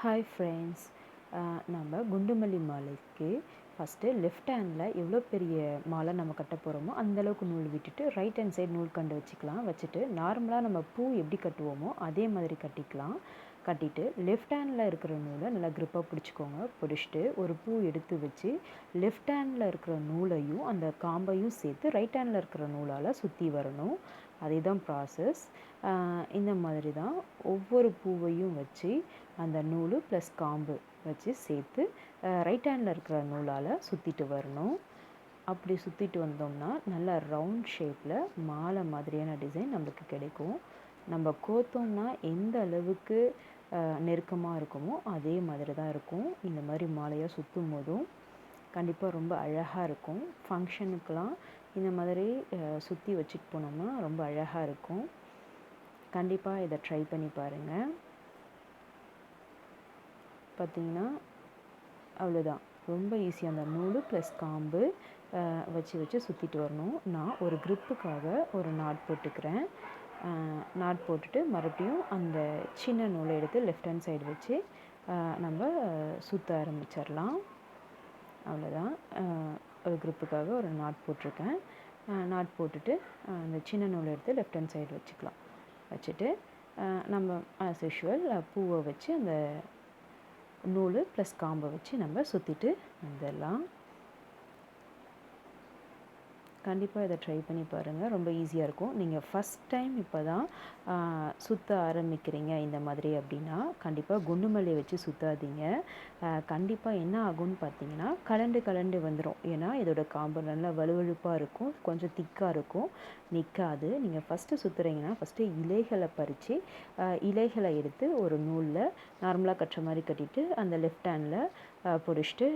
Hi friends நம்ம குண்டுமல்லி மாலைக்கு ஃபஸ்ட்டு லெஃப்ட் ஹேண்டில் எவ்வளோ பெரிய மாலை நம்ம கட்ட போகிறோமோ அந்தளவுக்கு நூல் விட்டுட்டு ரைட் ஹேண்ட் சைடு நூல் கண்டு வச்சுக்கலாம். வச்சுட்டு நார்மலாக நம்ம பூ எப்படி கட்டுவோமோ அதே மாதிரி கட்டிக்கலாம். கட்டிட்டு லெஃப்ட் ஹேண்டில் இருக்கிற நூலை நல்லா க்ரிப்பாக பிடிச்சிக்கோங்க. பிடிச்சிட்டு ஒரு பூ எடுத்து வச்சு லெஃப்ட் ஹேண்டில் இருக்கிற நூலையும் அந்த காம்பையும் சேர்த்து ரைட் ஹேண்டில் இருக்கிற நூலால் சுற்றி வரணும். அதே தான் ப்ராசஸ் இந்த மாதிரி தான் ஒவ்வொரு பூவையும் வச்சு அந்த நூல் ப்ளஸ் காம்பு வச்சு சேர்த்து ரைட் ஹேண்டில் இருக்கிற நூலால் சுற்றிட்டு வரணும். அப்படி சுற்றிட்டு வந்தோம்னா நல்லா ரவுண்ட் ஷேப்பில் மாலை மாதிரியான டிசைன் நம்மளுக்கு கிடைக்கும். நம்ம கோத்தோம்னா எந்த அளவுக்கு நெருக்கமாக இருக்குமோ அதே மாதிரி தான் இருக்கும். இந்த மாதிரி மாலையாக சுற்றும் போதும் கண்டிப்பாக ரொம்ப அழகாக இருக்கும். ஃபங்க்ஷனுக்கெலாம் இந்த மாதிரி சுற்றி வச்சுட்டு போனோம்னா ரொம்ப அழகாக இருக்கும். கண்டிப்பாக இதை ட்ரை பண்ணி பாருங்கள் பார்த்திங்கன்னா அவ்வளோதான் ரொம்ப ஈஸி அந்த நூல் ப்ளஸ் காம்பு வச்சு வச்சு சுற்றிட்டு வரணும். நான் ஒரு க்ரிப்புக்காக ஒரு நாட் போட்டுக்கிறேன். நாட் போட்டுட்டு மறுபடியும் அந்த சின்ன நூலை எடுத்து லெஃப்ட் ஹேண்ட் சைடு வச்சு நம்ம சுற்ற ஆரம்பிச்சிடலாம். அவ்வளோதான் ஒரு க்ரிப்புக்காக ஒரு நாட் போட்டிருக்கேன். நாட் போட்டுட்டு அந்த சின்ன நூலை எடுத்து லெஃப்ட் ஹேண்ட் சைடு வச்சுக்கலாம். வச்சுட்டு நம்ம ஆஸ் யூஷுவல் பூவை வச்சு அந்த நூல் ப்ளஸ் காம்பை வச்சு நம்ம சுற்றிட்டு வந்துடலாம் கண்டிப்பாக இதை ட்ரை பண்ணி பாருங்கள் ரொம்ப ஈஸியாக இருக்கும். நீங்கள் ஃபஸ்ட் டைம் இப்போ தான் சுற்ற ஆரம்பிக்கிறீங்க இந்த மாதிரி அப்படின்னா கண்டிப்பாக குண்டுமல்லியை வச்சு சுற்றாதீங்க கண்டிப்பாக என்ன ஆகும்னு பார்த்தீங்கன்னா கலண்டு கலண்டு வந்துடும் ஏன்னா இதோட காம்பு நல்லா வலுவழுப்பாக இருக்கும். கொஞ்சம் திக்காக இருக்கும். நிற்காது நீங்கள் ஃபஸ்ட்டு சுற்றுறீங்கன்னா ஃபஸ்ட்டு இலைகளை பறித்து இலைகளை எடுத்து ஒரு நூலில் நார்மலாக கட்டுற மாதிரி கட்டிட்டு அந்த லெஃப்ட் ஹேண்டில் பிடிச்சிட்டு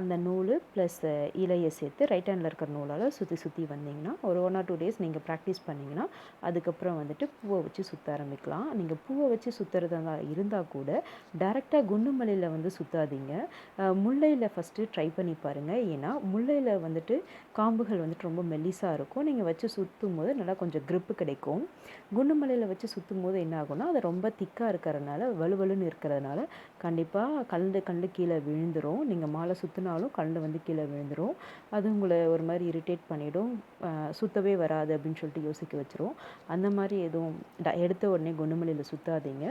அந்த நூல் ப்ளஸ் இலையை சேர்த்து ரைட் ஹேண்டில் இருக்கிற நூலால் சுற்றி சுற்றி வந்தீங்கன்னா ஒரு ஒன் ஆர் டூ டேஸ் நீங்கள் ப்ராக்டிஸ் பண்ணிங்கன்னா அதுக்கப்புறம் வந்துட்டு பூவை வச்சு சுற்ற ஆரம்பிக்கலாம். நீங்கள் பூவை வச்சு சுற்றுறதா இருந்தால் கூட டேரெக்டாக குண்டுமலையில் வந்து சுற்றாதீங்க முல்லையில் ஃபஸ்ட்டு ட்ரை பண்ணி பாருங்கள் ஏன்னா முல்லையில் வந்துட்டு காம்புகள் வந்துட்டு ரொம்ப மெல்லிஸாக இருக்கும். நீங்கள் வச்சு சுற்றும் போது நல்லா கொஞ்சம் க்ரிப்பு கிடைக்கும். குண்டுமலையில் வச்சு சுற்றும் போது என்ன ஆகும்னா அது ரொம்ப திக்காக இருக்கிறதுனால வலுவலுன்னு இருக்கிறதுனால கண்டிப்பாக கல் கண்டு கீழே விழுந்துடும் நீங்கள் மாலை சுற்றினாலும் கலந்து வந்து கீழே விழுந்துடும் அது உங்களை ஒரு மாதிரி இரிட்டேட் பண்ணிவிடும் சுற்றவே வராது அப்படின்னு சொல்லிட்டு யோசிக்க வச்சிரும். அந்த மாதிரி எதுவும் எடுத்த உடனே குணமலையில் சுற்றாதீங்க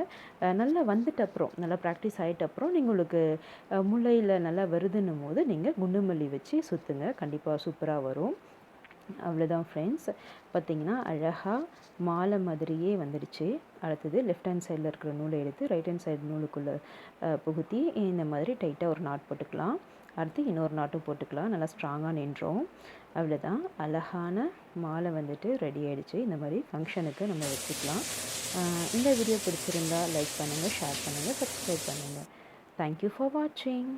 நல்லா வந்துட்ட அப்புறம் நல்லா ப்ராக்டிஸ் ஆகிட்ட அப்புறம் நீங்கள் உங்களுக்கு முல்லையில் நல்லா வருதுன்னும் போது நீங்கள் குண்டுமல்லி வச்சு சுற்றுங்க கண்டிப்பாக சூப்பராக வரும். அவ்வளோதான் ஃப்ரெண்ட்ஸ் பார்த்திங்கன்னா அழகாக மாலை மாதிரியே வந்துடுச்சு. அடுத்தது லெஃப்ட் ஹேண்ட் சைடில் இருக்கிற நூலை எடுத்து ரைட் ஹேண்ட் சைடு நூலுக்குள்ளே புகுத்தி இந்த மாதிரி டைட்டாக ஒரு நாட் போட்டுக்கலாம். அடுத்து இன்னொரு நாட்டும் போட்டுக்கலாம். நல்லா ஸ்ட்ராங்காக நின்றோம். அவ்வளோதான் அழகான மாலை வந்துட்டு ரெடி ஆகிடுச்சு இந்த மாதிரி ஃபங்க்ஷனுக்கு நம்ம வச்சுக்கலாம். இந்த வீடியோ பிடிச்சிருந்தா லைக் பண்ணுங்கள் ஷேர் பண்ணுங்கள் சப்ஸ்கிரைப் பண்ணுங்கள் தேங்க்யூ ஃபார் வாட்சிங்